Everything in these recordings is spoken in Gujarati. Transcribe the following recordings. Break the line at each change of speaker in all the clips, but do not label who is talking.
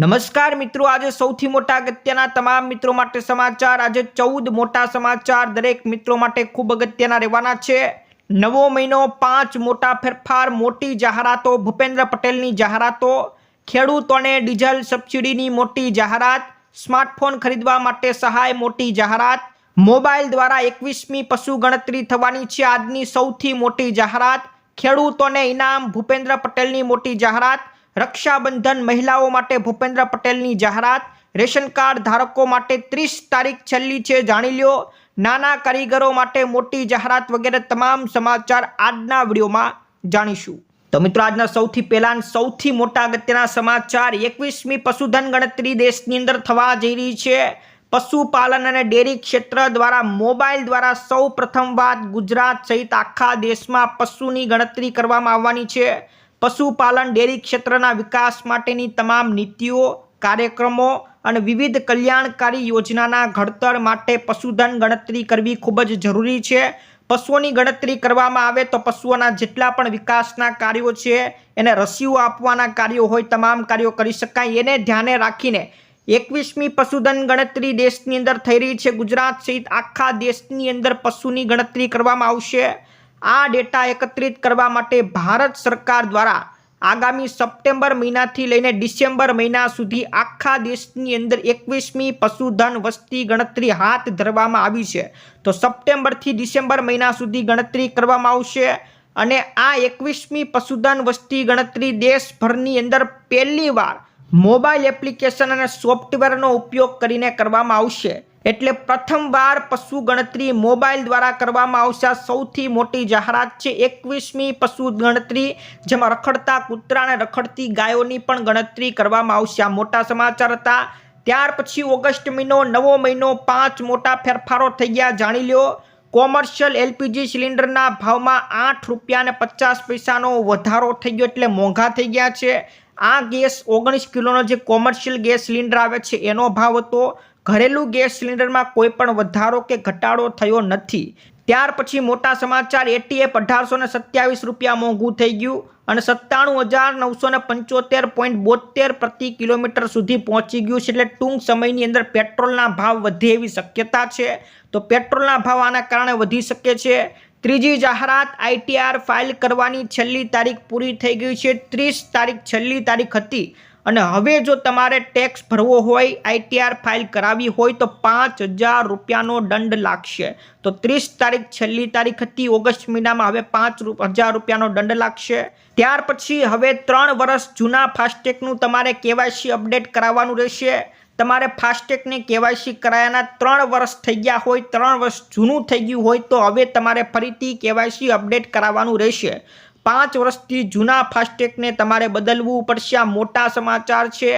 નમસ્કાર મિત્રો, આજે સૌથી મોટા અગત્યના તમામ મિત્રો માટે સમાચાર. આજે ચૌદ મોટા સમાચાર. દરેક મિત્રો માટે ખૂબ અગત્યના રહેવાના છે. નવો મહિનો, પાંચ મોટા ફેરફાર, મોટી જાહેરાતો, ભૂપેન્દ્ર પટેલની જાહેરાતો, ખેડૂતોને ડીઝલ સબસિડીની મોટી જાહેરાત, સ્માર્ટફોન ખરીદવા માટે સહાય મોટી જાહેરાત, મોબાઈલ દ્વારા એકવીસમી પશુ ગણતરી થવાની છે, આજની સૌથી મોટી જાહેરાત, ખેડૂતોને ઇનામ, ભૂપેન્દ્ર પટેલની મોટી જાહેરાત રક્ષાબંધન મહિલાઓ માટે ભૂપેન્દ્ર પટેલની જાહેરાત. રેશન કાર્ડ ધારકો માટે ત્રીસ તારીખ છેલ્લી છે, જાણી લ્યો. નાના કારીગરો માટે મોટી જાહેરાત વગેરે તમામ સમાચાર આજના વિડીયોમાં જાણીશું. તો મિત્રો, આજના સૌથી પહેલા સૌથી મોટા અગત્યના સમાચાર. એકવીસમી પશુધન ગણતરી દેશની અંદર થવા જઈ રહી છે. પશુપાલન અને ડેરી ક્ષેત્ર દ્વારા મોબાઈલ દ્વારા સૌ પ્રથમવાર ગુજરાત સહિત આખા દેશમાં પશુની ગણતરી કરવામાં આવવાની છે. પશુપાલન ડેરી ક્ષેત્રના વિકાસ માટેની તમામ નીતિઓ, કાર્યક્રમો અને વિવિધ કલ્યાણકારી યોજનાના ઘડતર માટે પશુધન ગણતરી કરવી ખૂબ જ જરૂરી છે. પશુઓની ગણતરી કરવામાં આવે તો પશુઓના જેટલા પણ વિકાસના કાર્યો છે, એને રસીઓ આપવાના કાર્યો હોય, તમામ કાર્યો કરી શકાય. એને ધ્યાને રાખીને એકવીસમી પશુધન ગણતરી દેશની અંદર થઈ રહી છે. ગુજરાત સહિત આખા દેશની અંદર પશુની ગણતરી કરવામાં આવશે. આ ડેટા એકત્રિત કરવા માટે ભારત સરકાર દ્વારા આગામી સપ્ટેમ્બર મહિનાથી લઈને ડિસેમ્બર મહિના સુધી આખા દેશની અંદર એકવીસમી પશુધન વસ્તી ગણતરી હાથ ધરવામાં આવી છે. તો સપ્ટેમ્બરથી ડિસેમ્બર મહિના સુધી ગણતરી કરવામાં આવશે અને આ એકવીસમી પશુધન વસ્તી ગણતરી દેશભરની અંદર પહેલીવાર મોબાઈલ એપ્લિકેશન અને સોફ્ટવેરનો ઉપયોગ કરીને કરવામાં આવશે. એટલે પ્રથમવાર પશુ ગણતરી મોબાઈલ દ્વારા કરવામાં આવશે. સૌથી મોટી જાહેરાત છે. એકવીસમી પશુ ગણતરી, જેમાં રખડતા કૂતરા અને રખડતી ગાયોની પણ ગણતરી કરવામાં આવશે. મોટા સમાચાર હતા. ત્યાર પછી ઓગસ્ટ મહિનો નવો મહિનો, પાંચ મોટા ફેરફારો થઈ ગયા. જાણી લ્યો, કોમર્શિયલ એલપીજી સિલિન્ડરના ભાવમાં આઠ રૂપિયા પચાસ પૈસાનો વધારો થઈ ગયો એટલે મોંઘા થઈ ગયા છે. આ ગેસ ઓગણીસ કિલોનો જે કોમર્શિયલ ગેસ સિલિન્ડર આવે છે, એનો ભાવ હતો ઘરેલું ગેસ સિલિન્ડરમાં કોઈ પણ વધારો કે ઘટાડો થયો નથી. ત્યાર પછી મોટા સમાચાર એટીએફ અઢારસો ને સત્યાવીસ રૂપિયા મોંઘું થઈ ગયું અને સત્તાણું હજાર નવસો ને પંચોતેર પોઈન્ટ બોતેર પ્રતિ કિલોમીટર સુધી પહોંચી ગયું છે. એટલે ટૂંક સમયની અંદર પેટ્રોલના ભાવ વધે એવી શક્યતા છે. તો પેટ્રોલના ભાવ આના કારણે વધી શકે છે. ત્રીજી જાહેરાત આઈટીઆર ફાઇલ કરવાની છેલ્લી તારીખ પૂરી થઈ ગઈ છે. ત્રીસ તારીખ છેલ્લી તારીખ હતી. અને હવે જો તમારે ટેક્સ ભરવો હોય આઈટીઆર ફાઇલ કરાવી હોય, તો પાંચ હજાર રૂપિયાનો દંડ લાગશે. તો ત્રીસ તારીખ, છેલ્લી તારીખ હતી, ઓગસ્ટ મહિનામાં હવે પાંચ હજાર રૂપિયાનો દંડ લાગશે. ત્યાર પછી હવે ત્રણ વર્ષ જૂના ફાસ્ટેગનું તમારે કેવાયસી અપડેટ કરાવવાનું રહેશે. તમારે ફાસ્ટેગની કેવાયસી કરાયાના ત્રણ વર્ષ થઈ ગયા હોય, ત્રણ વર્ષ જૂનું થઈ ગયું હોય, તો હવે તમારે ફરીથી કેવાયસી અપડેટ કરાવવાનું રહેશે. પાંચ વર્ષથી જૂના ફાસ્ટેગને તમારે બદલવું પડશે. આ મોટા સમાચાર છે.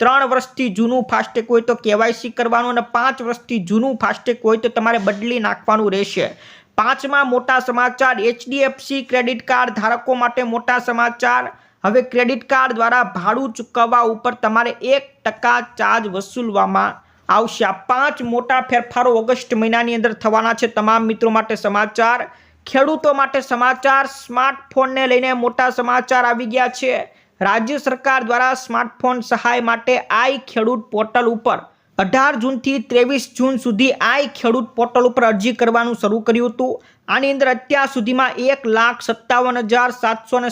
ત્રણ વર્ષથી જૂનું ફાસ્ટેગ હોય તો કેવાયસી કરવાનું અને પાંચ વર્ષથી જૂનું ફાસ્ટેગ હોય તો તમારે બદલી નાખવાનું રહેશે. પાંચમા મોટા સમાચાર, એચડીએફસી ક્રેડિટ કાર્ડ ધારકો માટે મોટા સમાચાર. હવે ક્રેડિટ કાર્ડ દ્વારા ભાડું ચૂકવવા ઉપર તમારે એક ટકા ચાર્જ વસૂલવામાં આવશે. આ પાંચ મોટા ફેરફારો ઓગસ્ટ મહિનાની અંદર થવાના છે. તમામ મિત્રો માટે સમાચાર. ખેડૂતો માટે સમાચાર સ્માર્ટફોનને લઈને મોટા સમાચાર આવી ગયા છે. રાજ્ય સરકાર દ્વારા સ્માર્ટફોન સહાય માટે આઈ ખેડૂત પોર્ટલ ઉપર અઢાર જૂનથી ત્રેવીસ જૂન સુધી આઈ ખેડૂત પોર્ટલ ઉપર અરજી કરવાનું શરૂ કર્યું હતું. આની અંદર અત્યાર સુધીમાં એક લાખ સત્તાવન હજાર સાતસો ને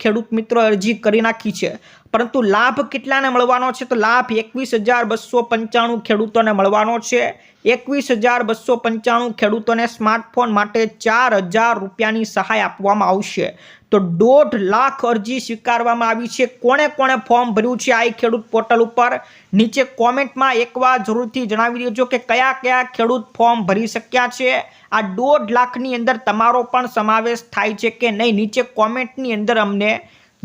ખેડૂત મિત્રો અરજી કરી નાખી છે. પરંતુ લાભ કેટલાને મળવાનો છે? તો લાભ એકવીસ હજાર બસો પંચાણું ખેડૂતોને મળવાનો છે. એકવીસ હજાર બસો પંચાણું ખેડૂતોને સ્માર્ટફોન માટે ચાર હજાર રૂપિયાની સહાય આપવામાં આવશે. તો દોઢ લાખ અરજી સ્વીકારવામાં આવી છે. કોણે કોણે ફોર્મ ભર્યું છે આ ખેડૂત પોર્ટલ ઉપર? નીચે કોમેન્ટમાં એકવાર જરૂરથી જણાવી દેજો કે કયા કયા ખેડૂત ફોર્મ ભરી શક્યા છે? આ દોઢ લાખની અંદર તમારો પણ સમાવેશ થાય છે કે નહીં? નીચે કોમેન્ટની અંદર અમને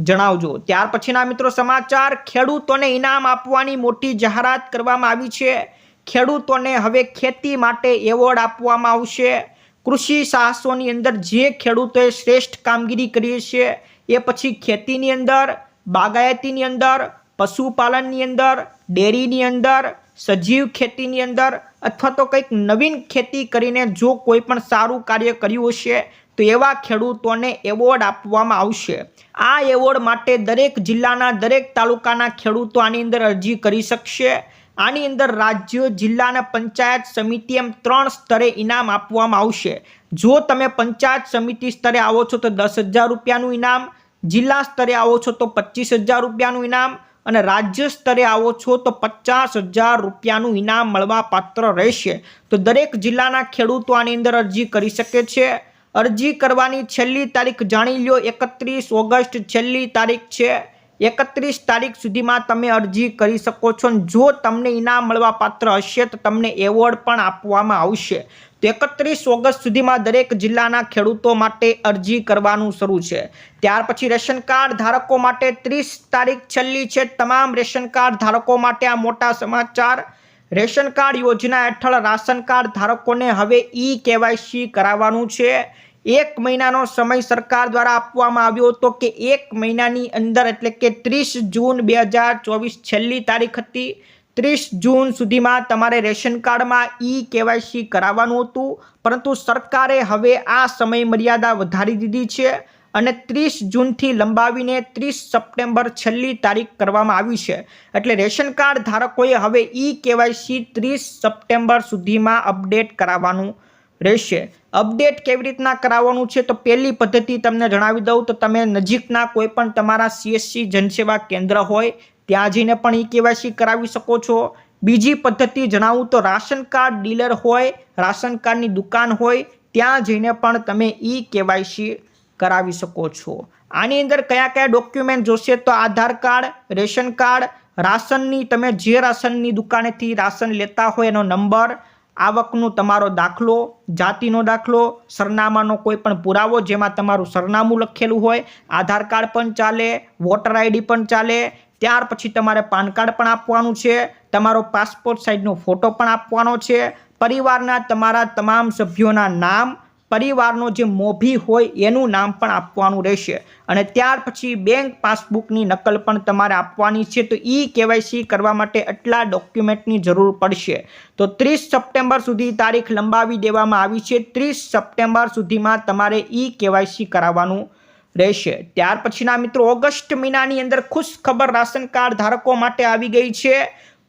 જણાવજો. ત્યાર પછીના મિત્રો સમાચાર, ખેડૂતોને ઇનામ આપવાની મોટી જાહેરાત કરવામાં આવી છે. ખેડૂતોને હવે ખેતી માટે એવોર્ડ આપવામાં આવશે. કૃષિ સાહસોની અંદર જે ખેડૂતોએ શ્રેષ્ઠ કામગીરી કરી છે, એ પછી ખેતીની અંદર, બાગાયતીની અંદર, પશુપાલનની અંદર, ડેરીની અંદર, સજીવ ખેતીની અંદર, અથવા તો કંઈક નવીન ખેતી કરીને જો કોઈ પણ સારું કાર્ય કર્યું હશે તો એવા ખેડૂતોને એવોર્ડ આપવામાં આવશે. આ એવોર્ડ માટે દરેક જિલ્લાના દરેક તાલુકાના ખેડૂતો આની અંદર અરજી કરી શકશે. આની અંદર રાજ્ય, જિલ્લાના પંચાયત સમિતિ એમ ત્રણ સ્તરે ઇનામ આપવામાં આવશે. જો તમે પંચાયત સમિતિ સ્તરે આવો છો તો દસ હજાર રૂપિયાનું ઇનામ, જિલ્લા સ્તરે આવો છો તો પચીસ હજાર રૂપિયાનું ઇનામ અને રાજ્ય સ્તરે આવો છો તો પચાસ હજાર રૂપિયાનું ઇનામ મળવા પાત્ર રહેશે. તો દરેક જિલ્લાના ખેડૂતો આની અંદર અરજી કરી શકે છે. અરજી કરવાની છેલ્લી તારીખ જાણી લ્યો, એકત્રીસ ઓગસ્ટ છેલ્લી તારીખ છે. એકત્રીસ તારીખ સુધીમાં તમે અરજી કરી શકો છો જો તમને ઇનામ મળવા પાત્ર હશે તો તમને એવોર્ડ પણ આપવામાં આવશે. તો એકત્રીસ ઓગસ્ટ સુધીમાં દરેક જિલ્લાના ખેડૂતો માટે અરજી કરવાનું શરૂ છે. ત્યાર પછી રેશન કાર્ડ ધારકો માટે ત્રીસ તારીખ છેલ્લી છે. તમામ રેશન કાર્ડ ધારકો માટે આ મોટા સમાચાર રેશન કાર્ડ યોજના હેઠળ રાશન કાર્ડ ધારકોને હવે ઈ કેવાયસી કરાવવાનું છે. એક મહિનાનો સમય સરકાર દ્વારા આપવામાં આવ્યો હતો કે એક મહિનાની અંદર એટલે કે ત્રીસ જૂન બે હજાર ચોવીસ છેલ્લી તારીખ હતી. ત્રીસ જૂન સુધીમાં તમારે રેશન કાર્ડમાં ઈ કેવાયસી કરાવવાનું હતું. પરંતુ સરકારે હવે આ સમય મર્યાદા વધારી દીધી છે. અને ત્રીસ જૂનથી લંબાવીને ત્રીસ સપ્ટેમ્બર છેલ્લી તારીખ કરવામાં આવી છે. એટલે રેશન કાર્ડ ધારકોએ હવે ઈ કેવાયસી ત્રીસ સપ્ટેમ્બર સુધીમાં અપડેટ કરાવવાનું રહેશે. અપડેટ કેવી રીતના કરાવવાનું છે તો પહેલી પદ્ધતિ તમને જણાવી દઉં. તો તમે નજીકના કોઈ પણ તમારા સીએસસી જનસેવા કેન્દ્ર હોય, ત્યાં જઈને પણ ઈ કેવાયસી કરાવી શકો છો. બીજી પદ્ધતિ જણાવું તો રાશન કાર્ડ ડીલર હોય, રાશન કાર્ડની દુકાન હોય, ત્યાં જઈને પણ તમે ઈ કેવાયસી કરાવી શકો છો. આની અંદર કયા કયા ડોક્યુમેન્ટ જોશે તો આધાર કાર્ડ, રેશન કાર્ડ, રાશનની, તમે જે રાશનની દુકાનેથી રાશન લેતા હોય એનો નંબર, આવકનો તમારો દાખલો, જાતિનો દાખલો, સરનામાનો કોઈ પણ પુરાવો જેમાં તમારું સરનામું લખેલું હોય, આધાર કાર્ડ પણ ચાલે, વોટર આઈડી પણ ચાલે, ત્યાર પછી તમારે પાન કાર્ડ પણ આપવાનું છે, તમારો પાસપોર્ટ સાઇઝનો ફોટો પણ આપવાનો છે, પરિવારના તમારા તમામ સભ્યોના નામ પરિવારનો જે મોભી હોય એનું નામ પણ આપવાનું રહેશે. અને ત્યાર પછી બેંક પાસબુકની નકલ પણ તમારે આપવાની છે. તો ઈ કેવાયસી કરવા માટે આટલા ડોક્યુમેન્ટની જરૂર પડશે. તો ત્રીસ સપ્ટેમ્બર સુધી તારીખ લંબાવી દેવામાં આવી છે. ત્રીસ સપ્ટેમ્બર સુધીમાં તમારે ઈ કેવાયસી કરાવવાનું રહેશે. ત્યાર પછીના મિત્રો, ઓગસ્ટ મહિનાની અંદર ખુશ ખબર રાશન કાર્ડ ધારકો માટે આવી ગઈ છે.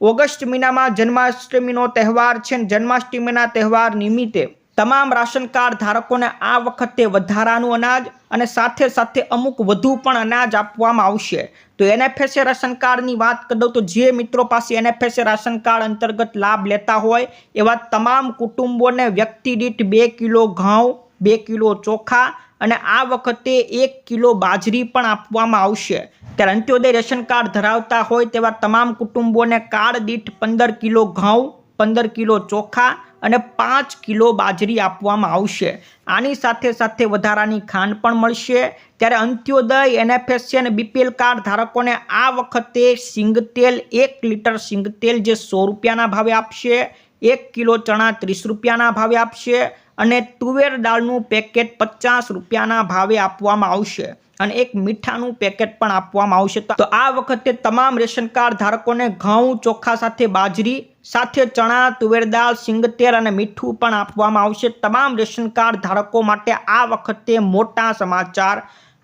ઓગસ્ટ મહિનામાં જન્માષ્ટમીનો તહેવાર છે જન્માષ્ટમીના તહેવાર નિમિત્તે તમામ રાશન કાર્ડ ધારકોને આ વખતે વધારાનું અનાજ અને સાથે સાથે અમુક વધુ પણ અનાજ આપવામાં આવશે. તો એનએફએસએ રાશન કાર્ડની વાત કરી તો જે મિત્રો પાસે એનએફએસએ રાશન કાર્ડ અંતર્ગત લાભ લેતા હોય, એવા તમામ કુટુંબોને વ્યક્તિ દીઠ બે કિલો ઘઉં, બે કિલો ચોખા અને આ વખતે એક કિલો બાજરી પણ આપવામાં આવશે. ત્યારે અંત્યોદય રેશન કાર્ડ ધરાવતા હોય તેવા તમામ કુટુંબોને કાર્ડ દીઠ પંદર કિલો ઘઉં, પંદર કિલો ચોખા અને પાંચ કિલો બાજરી આપવામાં આવશે. આની સાથે સાથે વધારાની ખાંડ પણ મળશે. ત્યારે અંત્યોદય, એનએફએસસી અને બીપીએલ કાર્ડ ધારકોને આ વખતે સિંગતેલ, એક લીટર સિંગતેલ જે સો રૂપિયાના ભાવે આપશે. એક કિલો ચણા ત્રીસ રૂપિયાના ભાવે આપશે અને તુવેર દાળનું પેકેટ પચાસ રૂપિયાના ભાવે આપવામાં આવશે અને એક મીઠાનું પેકેટ પણ આપવામાં આવશે. તો આ વખતે તમામ રેશન કાર્ડ ધારકોને ઘઉં, ચોખા સાથે બાજરી, સાથે ચણા, તુવેર દાળ સિંગતેલ અને મીઠું પણ આપવામાં આવશે. તમામ રેશન કાર્ડ ધારકો માટે આ વખતે મોટા સમાચાર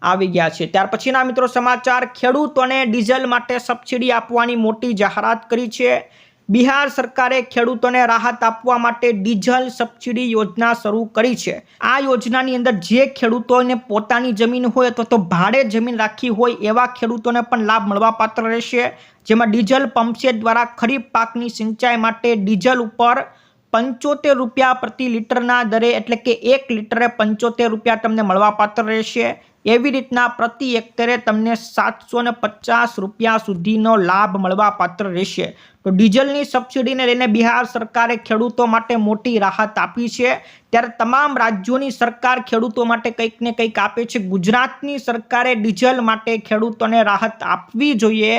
આવી ગયા છે. ત્યાર પછીના મિત્રો સમાચાર, ખેડૂતોને ડીઝલ માટે સબસિડી આપવાની મોટી જાહેરાત કરી છે. બિહાર સરકારે ખેડૂતોને રાહત આપવા માટે ડીઝલ સબસિડી યોજના શરૂ કરી છે. આ યોજનાની અંદર જે ખેડૂતોને પોતાની જમીન હોય અથવા તો ભાડે જમીન રાખી હોય એવા ખેડૂતોને પણ લાભ મળવાપાત્ર રહેશે. જેમાં ડીઝલ પંપસેટ દ્વારા ખરીફ પાકની સિંચાઈ માટે ડીઝલ ઉપર પંચોતેર રૂપિયા પ્રતિ લીટરના દરે, એટલે કે એક લીટરે પંચોતેર રૂપિયા તમને મળવાપાત્ર રહેશે. એવી રીતના પ્રતિ હેક્ટરે તમને સાતસો પચાસ રૂપિયા સુધીનો લાભ મળવા પાત્ર રહેશે. તો ડીઝલની સબસિડીને લઈને બિહાર સરકારે ખેડૂતો માટે મોટી રાહત આપી છે. ત્યારે તમામ રાજ્યોની સરકાર ખેડૂતો માટે કંઈક ને કંઈક આપે છે. ગુજરાતની સરકારે ડીઝલ માટે ખેડૂતોને રાહત આપવી જોઈએ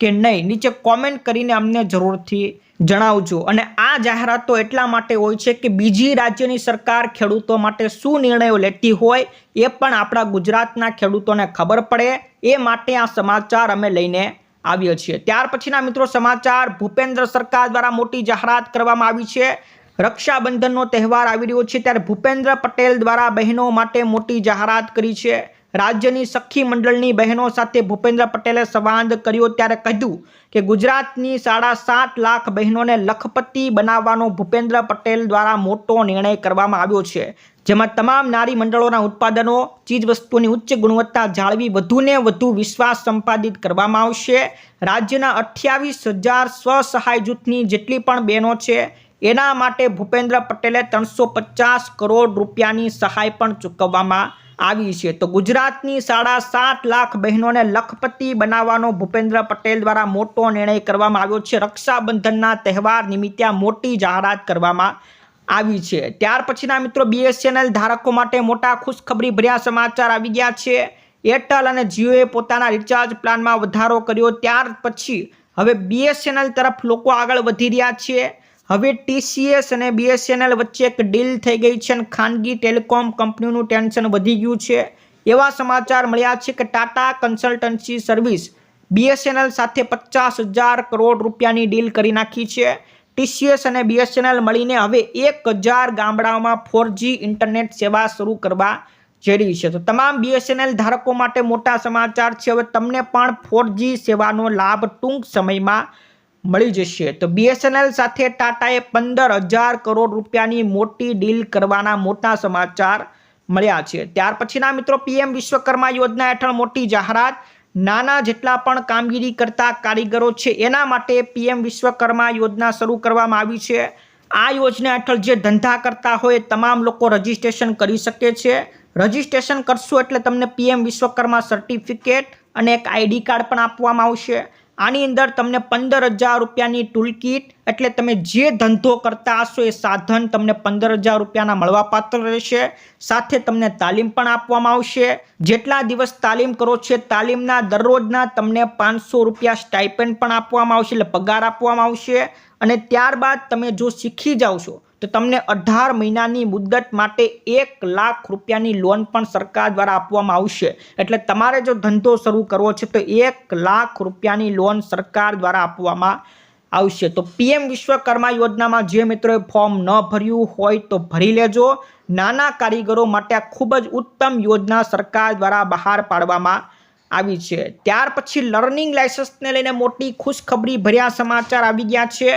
કે નહીં? નીચે કોમેન્ટ કરીને અમને જરૂરથી જણાવજો. અને આ જાહેરાતો એટલા માટે હોય છે કે બીજી રાજ્યની સરકાર ખેડૂતો માટે શું નિર્ણયો લેતી હોય એ પણ આપણા ગુજરાતના ખેડૂતોને ખબર પડે. એ માટે આ સમાચાર અમે લઈને આવીએ છીએ. ત્યાર પછીના મિત્રો સમાચાર, ભૂપેન્દ્ર સરકાર દ્વારા મોટી જાહેરાત કરવામાં આવી છે. રક્ષાબંધનનો તહેવાર આવી રહ્યો છે ત્યારે ભૂપેન્દ્ર પટેલ દ્વારા બહેનો માટે મોટી જાહેરાત કરી છે. રાજ્યની સખી મંડળની બહેનો સાથે ભૂપેન્દ્ર પટેલે સંવાદ કર્યો ત્યારે કહ્યું કે ગુજરાતની સાડા સાત લાખ બહેનોને લખપતિ બનાવવાનો ભૂપેન્દ્ર પટેલ દ્વારા મોટો નિર્ણય કરવામાં આવ્યો છે. જેમાં તમામ નારી મંડળોના ઉત્પાદનો ચીજવસ્તુઓની ઉચ્ચ ગુણવત્તા જાળવી વધુને વધુ વિશ્વાસ સંપાદિત કરવામાં આવશે. રાજ્યના અઠ્યાવીસ હજાર સ્વસહાય જૂથની જેટલી પણ બહેનો છે, એના માટે ભૂપેન્દ્ર પટેલે ત્રણસો પચાસ કરોડ રૂપિયાની સહાય પણ ચૂકવવામાં આવી છે. તો ગુજરાતની સાડા સાત લાખ બહેનોને લખપતિ બનાવવાનો ભૂપેન્દ્ર પટેલ દ્વારા મોટો નિર્ણય કરવામાં આવ્યો છે. રક્ષાબંધનના તહેવાર નિમિત્તે મોટી જાહેરાત કરવામાં આવી છે. ત્યાર પછીના મિત્રો બીએસએનએલ ધારકો માટે મોટા ખુશખબરી ભર્યા સમાચાર આવી ગયા છે. એરટેલ અને જીઓએ પોતાના રિચાર્જ પ્લાનમાં વધારો કર્યો. ત્યાર પછી હવે બીએસએનએલ તરફ લોકો આગળ વધી રહ્યા છે. હવે ટીસીએસ અને બીએસએનએલ વચ્ચે એક ડીલ થઈ ગઈ છે અને ખાનગી ટેલિકોમ કંપનીનું ટેન્શન વધી ગયું છે. એવા સમાચાર મળ્યા છે કે ટાટા કન્સલ્ટન્સી સર્વિસ બીએસએનએલ સાથે પચાસ હજાર કરોડ રૂપિયાની ડીલ કરી નાખી છે. ટીસીએસ અને બીએસએનએલ મળીને હવે એક હજાર ગામડાઓમાં ફોરજી ઇન્ટરનેટ સેવા શરૂ કરવા જઈ રહી છે. તો તમામ બીએસએનએલ ધારકો માટે મોટા સમાચાર છે. હવે તમને પણ ફોરજી સેવાનો લાભ ટૂંક સમયમાં મળી જશે. તો બીએસએનએલ સાથે ટાટાએ પંદર હજાર કરોડ રૂપિયાની મોટી ડીલ કરવાના મોટા સમાચાર મળ્યા છે. ત્યાર પછીના મિત્રો પીએમ વિશ્વકર્મા યોજના હેઠળ મોટી જાહેરાત. નાના જેટલા પણ કામગીરી કરતા કારીગરો છે, એના માટે પીએમ વિશ્વકર્મા યોજના શરૂ કરવામાં આવી છે. આ યોજના હેઠળ જે ધંધા કરતા હોય, તમામ લોકો રજીસ્ટ્રેશન કરી શકે છે. રજીસ્ટ્રેશન કરશો એટલે તમને પીએમ વિશ્વકર્મા સર્ટિફિકેટ અને એક આઈડી કાર્ડ પણ આપવામાં આવશે. આની અંદર તમને પંદર હજાર રૂપિયાની ટૂલકીટ એટલે તમે જે ધંધો કરતા હશો એ સાધન તમને પંદર હજાર રૂપિયાના મળવાપાત્ર રહેશે. સાથે તમને તાલીમ પણ આપવામાં આવશે. જેટલા દિવસ તાલીમ કરો છે તાલીમના દરરોજના તમને પાંચસો રૂપિયા સ્ટાઇપેન્ડ પણ આપવામાં આવશે, એટલે પગાર આપવામાં આવશે. અને ત્યારબાદ તમે જો શીખી જાઓ છો તો તમને અઢાર મહિનાની મુદ્દત માટે એક લાખ રૂપિયાની લોન પણ સરકાર દ્વારા આપવામાં આવશે. એટલે તમારે જો ધંધો શરૂ કરવો છે, તો એક લાખ રૂપિયાની લોન સરકાર દ્વારા આપવામાં આવશે. તો પીએમ વિશ્વકર્મા યોજનામાં જે મિત્રોએ ફોર્મ ન ભર્યું હોય તો ભરી લેજો. નાના કારીગરો માટે આ ખૂબ જ ઉત્તમ યોજના સરકાર દ્વારા બહાર પાડવામાં આવી છે. ત્યાર પછી લર્નિંગ લાયસન્સને લઈને મોટી ખુશખબરી ભર્યા સમાચાર આવી ગયા છે.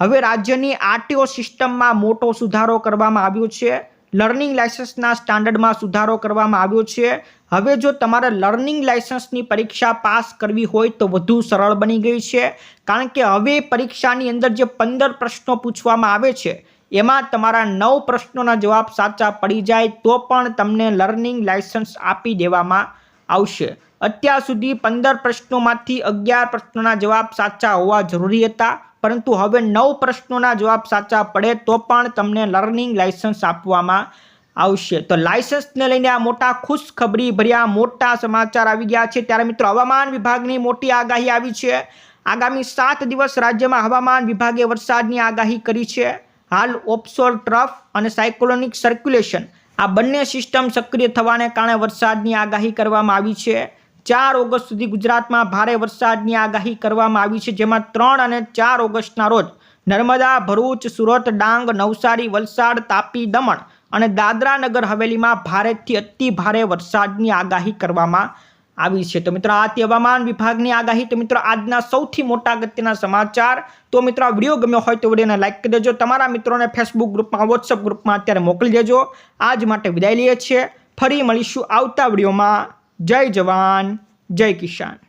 હવે રાજ્યની આરટીઓ સિસ્ટમમાં મોટો સુધારો કરવામાં આવ્યો છે. લર્નિંગ લાયસન્સના સ્ટાન્ડર્ડમાં સુધારો કરવામાં આવ્યો છે. હવે જો તમારે લર્નિંગ લાયસન્સની પરીક્ષા પાસ કરવી હોય તો વધુ સરળ બની ગઈ છે. કારણ કે હવે પરીક્ષાની અંદર જે પંદર પ્રશ્નો પૂછવામાં આવે છે, એમાં તમારા નવ પ્રશ્નોના જવાબ સાચા પડી જાય તો પણ તમને લર્નિંગ લાયસન્સ આપી દેવામાં આવશે. અત્યાર સુધી પંદર પ્રશ્નોમાંથી અગિયાર પ્રશ્નોના જવાબ સાચા હોવા જરૂરી હતા. પરંતુ હવે નવ પ્રશ્નોના જવાબ સાચા પડે તો પણ તમને લર્નિંગ લાયસન્સ આપવામાં આવશે. તો લાયસન્સને લઈને આ મોટા ખુશખબરી ભર્યા મોટા સમાચાર આવી ગયા છે. ત્યારે મિત્રો, હવામાન વિભાગની મોટી આગાહી આવી છે. આગામી સાત દિવસ રાજ્યમાં હવામાન વિભાગે વરસાદની આગાહી કરી છે. હાલ ઓપ્સોર ટ્રફ અને સાયક્લોનિક સર્ક્યુલેશન આ બંને સિસ્ટમ સક્રિય થવાને કારણે વરસાદની આગાહી કરવામાં આવી છે. ચાર ઓગસ્ટ સુધી ગુજરાતમાં ભારે વરસાદની આગાહી કરવામાં આવી છે, જેમાં ત્રણ અને ચાર ઓગસ્ટના રોજ નર્મદા, ભરૂચ, સુરત, ડાંગ, નવસારી, વલસાડ, તાપી, દમણ અને દાદરા નગર હવેલીમાં ભારેથી અતિ ભારે વરસાદની આગાહી કરવામાં આવી છે. તો મિત્રો, આ હવામાન વિભાગની આગાહી. તો મિત્રો, આજના સૌથી મોટા અગત્યના સમાચાર. તો મિત્રો, આ વીડિયો ગમ્યો હોય તો વિડીયોને લાઇક કરી દેજો. તમારા મિત્રોને ફેસબુક ગ્રુપમાં વોટ્સઅપ ગ્રુપમાં અત્યારે મોકલી દેજો. આજ માટે વિદાય લઈએ છીએ. ફરી મળીશું આવતા વિડીયોમાં. જય જવાન જય કિસાન.